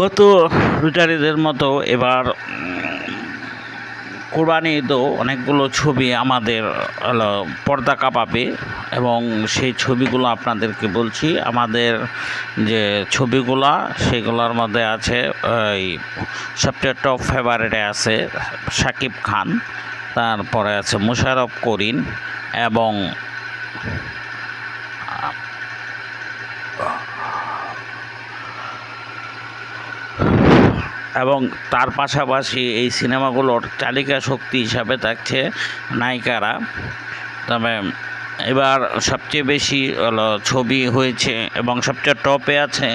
গত রোজারিদের মতো এবার কোরবানি ঈদও অনেকগুলো ছবি আমাদের পর্দা কাঁপাবে এবং সেই ছবিগুলো আপনাদেরকে বলছি। আমাদের যে ছবিগুলা, সেগুলোর মধ্যে আছে এই সবচেয়ে টপ ফেভারিটে আছে শাকিব খান, তারপরে আছে মুশারফ করিম এবং এবং তার পাশাপাশি এই সিনেমাগুলোর চালিকা শক্তি হিসাবে থাকছে নায়িকারা। তবে এবার সবচেয়ে বেশি ছবি হয়েছে এবং সবচেয়ে টপে আছে,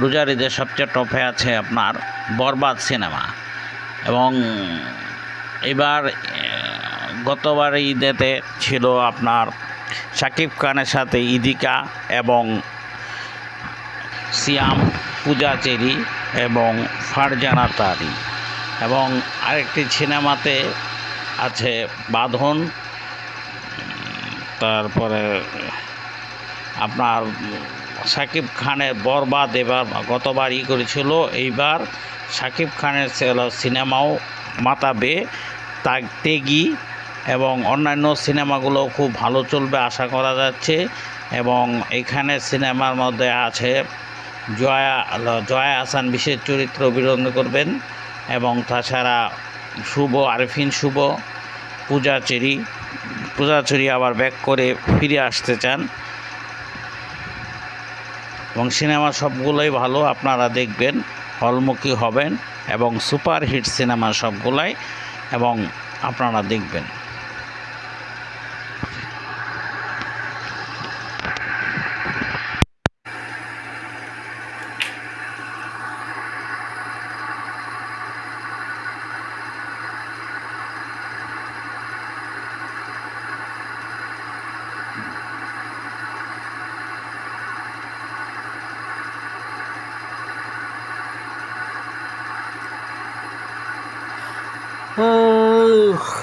রোজারিদের সবচেয়ে টপে আছে আপনার বরবাদ সিনেমা। এবং এবার গতবার ঈদেতে ছিল আপনার শাকিব খানের সাথে ইদিকা এবং সিয়াম পূজাচেরি এবং ফারজানা তারি। এবং আরেকটি সিনেমাতে আছে বাঁধন। তারপরে আপনার শাকিব খানের বরবাদ এবার গতবার ই করেছিল। এইবার শাকিব খানের সিনেমাও মাতাবে তা তেগি এবং অন্যান্য সিনেমাগুলো খুব ভালো চলবে আশা করা যাচ্ছে। এবং এখানে সিনেমার মধ্যে আছে জয়া জয়া আসান বিশেষ চরিত্র অভিনয় করবেন এবং তাছাড়া শুভ, আরফিন শুভ পূজাচেরি পূজাচেরি আবার ব্যাক করে ফিরে আসতে চান। এবং সিনেমা সবগুলোই ভালো, আপনারা দেখবেন হলমুখী হবেন এবং সুপার হিট সিনেমা সবগুলাই এবং আপনারা দেখবেন। Ugh.